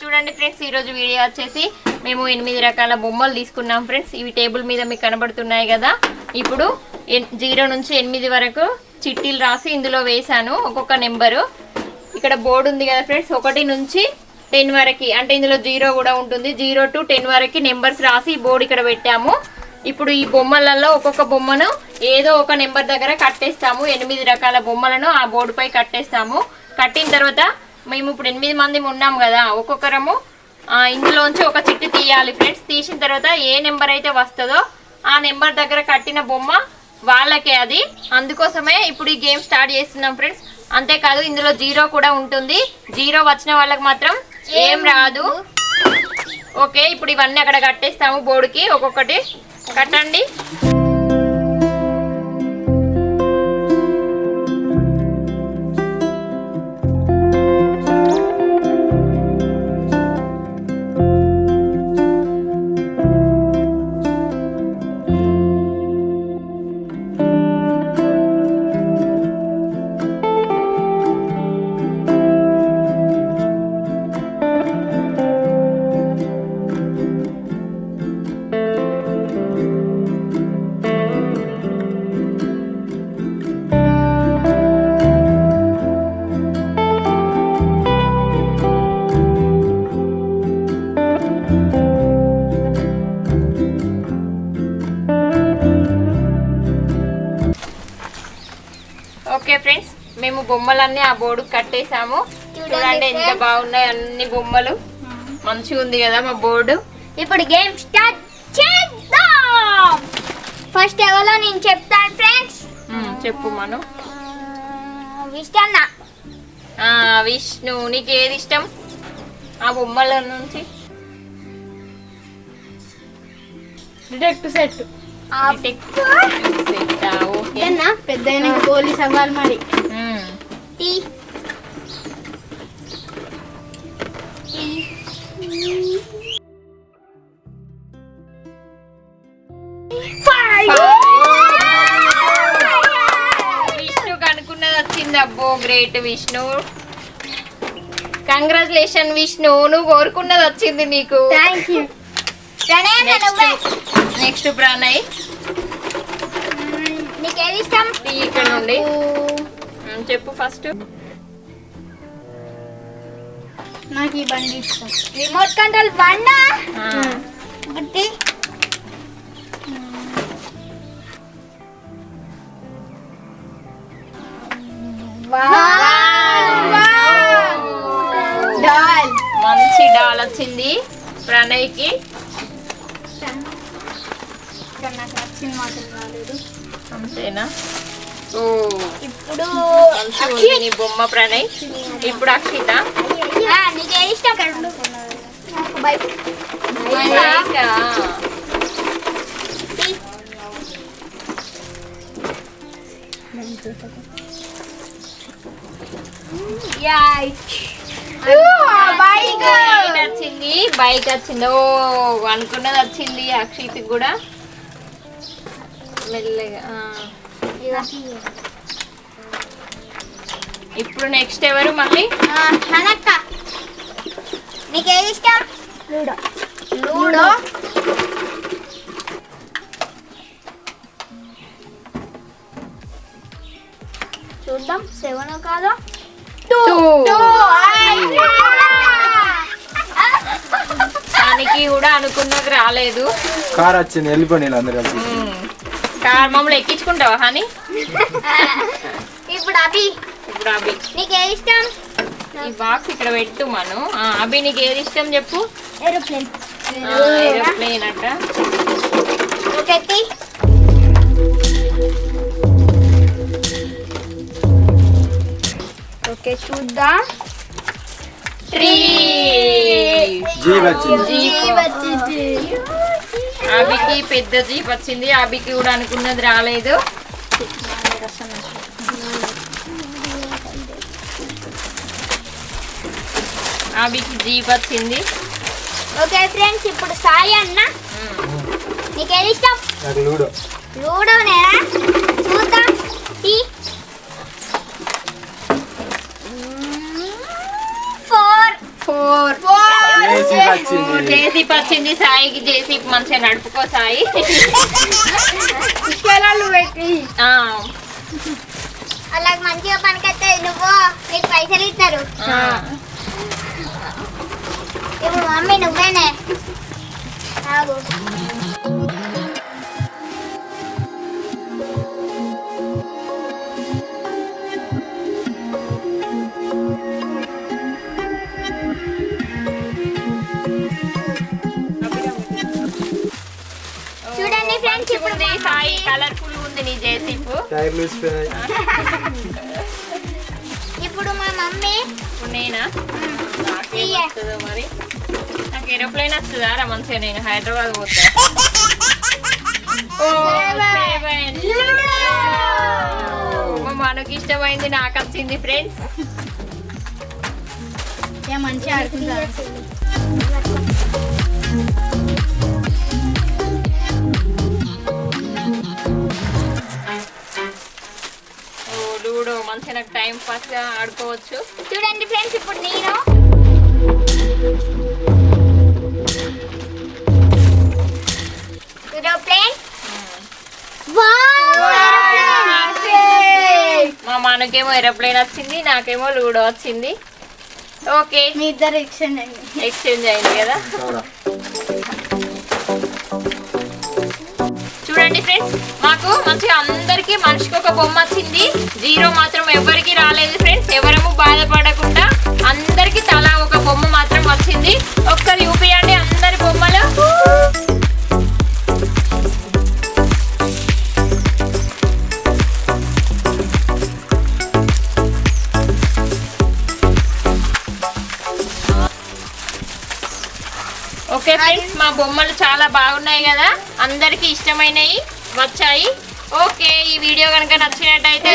చూడండి ఫ్రెండ్స్ ఈరోజు వీడియో వచ్చేసి మేము ఎనిమిది రకాల బొమ్మలు తీసుకున్నాం ఫ్రెండ్స్. ఇవి టేబుల్ మీద మీకు కనబడుతున్నాయి కదా. ఇప్పుడు జీరో నుంచి ఎనిమిది వరకు చిట్టీలు రాసి ఇందులో వేశాను ఒక్కొక్క నెంబరు. ఇక్కడ బోర్డు ఉంది కదా ఫ్రెండ్స్ ఒకటి నుంచి టెన్ వరకు. అంటే ఇందులో జీరో కూడా ఉంటుంది. జీరో టు టెన్ వరకు నెంబర్స్ రాసి బోర్డు ఇక్కడ పెట్టాము. ఇప్పుడు ఈ బొమ్మలలో ఒక్కొక్క బొమ్మను ఏదో ఒక నెంబర్ దగ్గర కట్టేస్తాము. ఎనిమిది రకాల బొమ్మలను ఆ బోర్డుపై కట్టేస్తాము. కట్టిన తర్వాత మేము ఇప్పుడు ఎనిమిది మంది ఉన్నాం కదా ఒక్కొక్కరము ఇందులోంచి ఒక చిట్టు తీయాలి. ఫ్రెండ్స్ తీసిన తర్వాత ఏ నెంబర్ అయితే వస్తుందో ఆ నెంబర్ దగ్గర కట్టిన బొమ్మ వాళ్ళకే అది. అందుకోసమే ఇప్పుడు ఈ గేమ్ స్టార్ట్ చేస్తున్నాం ఫ్రెండ్స్ అంతేకాదు ఇందులో జీరో కూడా ఉంటుంది. జీరో వచ్చిన వాళ్ళకి మాత్రం ఏం రాదు. ఓకే ఇప్పుడు ఇవన్నీ అక్కడ కట్టేస్తాము బోర్డుకి. ఒక్కొక్కటి కట్టండి. ఓకే ఫ్రెండ్స్ మేము బొమ్మలన్నీ ఆ బోర్డు కట్టేసాము చూడండి ఎంత బాగున్నాయి అన్ని బొమ్మలు. మంచిగా ఉంది కదా మా బోర్డు. ఇప్పుడు గేమ్ స్టార్ట్ చేద్దాం. ఫస్ట్ ఎవరో నేను చెప్తాను ఫ్రెండ్స్. చెప్పు మను. విష్ణన్న. ఆ, విష్ణు నీకు ఏది ఇష్టం? ఆ బొమ్మల నుంచి. Detect set. Detective ఓకే పెద్ద పోలీస్ అవ్వాలి మరి. ఉమ్. టీ. విష్ణు కనుక్కున్నది వచ్చింది అబ్బో గ్రేట్ విష్ణు. కంగ్రాచులేషన్ విష్ణు నువ్వు కోరుకున్నది వచ్చింది నీకు. నెక్స్ట్ ప్రణయ్. నీకేది ఇష్టం ఇక్కడ నుండి. చెప్పు ఫస్ట్. నాకు ఈ బండి ఇష్టం. రిమోట్ కంట్రోల్ బండా ఒకటి. డాల్. మంచి డాల్ వచ్చింది. ప్రణయ్కి. నాకు నచ్చిన మాటలు రాలేదు. అంతేనా? ఓ. ఇప్పుడు నీ బొమ్మ ప్రణయ్. ఇప్పుడు అక్షిత ఆ, నీకేది ఇష్టం? నాకు బైక్ బైకా? బైక్. బైక్ వచ్చింది. బైక్ వచ్చింది. ఓ అనుకున్నది వచ్చింది అక్షిత్ కూడా. మెల్లగా. ఇప్పుడు నెక్స్ట్ ఎవరు మళ్ళీ? హనక్క నీకేది ఇష్టం లూడో. లూడో? చూద్దాం సెవెన్ కాదో? దానికి కూడా అనుకున్నది రాలేదు. కార్ వచ్చింది వెళ్ళిపోయి అందరు కలిసి. కార్ మమ్మల్ని ఎక్కించుకుంటావా హనీ ఇప్పుడు అభి. ఇప్పుడు అభి. నీకేది ఇష్టం ఈ బాక్స్ ఇక్కడ పెట్టు మను. ఆ, అభి నీకు ఏది ఇష్టం చెప్పు ఏరోప్లేన్ ఏరోప్లేన్ అట్ట ఒకటి ఓకే చూద్దాం. ట్రీ వచ్చింది జీప్ అభికి పెద్ద జీప్ వచ్చింది అభికి కూడా అనుకున్నది రాలేదు. అభికి జీప్ వచ్చింది ఓకే ఫ్రెండ్స్ ఇప్పుడు సాయి అన్న. నీకేది ఇష్టం? లూడో. లూడోనేనా? చూద్దాం. జేసీప్ వచ్చింది సాయికి జేసీప్ మంచిగా నడుపుకో సాయి. పుష్కరాలు పెట్టి. ఆ, అలా మంచిగా పనికొస్తే నువ్వు నీకు పైసలు ఇస్తారు. ఆ. ఇప్పుడు మమ్మీ నువ్వేనే. టైర్లు ఊసిపోయినాయి ఇప్పుడు మా మమ్మీ నేనా? నాకేం తీయ. వస్తుందో మరి? నాకు ఏరోప్లేన్ వస్తుందా రా మంచిగా నేను హైదరాబాద్ పోతా. మా మనకి ఇష్టమైంది నాకు వచ్చింది ఫ్రెండ్స్ మంచిగా ఆడుకుంటారు నాకు టైం పాస్గా ఆడుకోవచ్చు. చూడండి ఫ్రెండ్స్ ఇప్పుడు నేను మా మనకేమో ఏరోప్లేన్ వచ్చింది నాకేమో లూడో వచ్చింది. ఓకే మీ ఇద్దరు ఎక్స్టెండ్ అండి ఎక్స్చేంజ్ అయింది కదా. అందరికి మనిషికి ఒక బొమ్మ వచ్చింది. జీరో మాత్రం ఎవరికి రాలేదు ఫ్రెండ్స్ ఎవరము బాధపడకుండా అందరికి తలా ఒక బొమ్మ మాత్రం వచ్చింది. ఒక్కరు చూపియండి అందరి బొమ్మలు. ఓకే ఫ్రెండ్స్ మా బొమ్మలు చాలా బాగున్నాయి కదా. అందరికి ఇష్టమైనవి వచ్చాయి. ఓకే ఈ వీడియో కనుక నచ్చినట్టయితే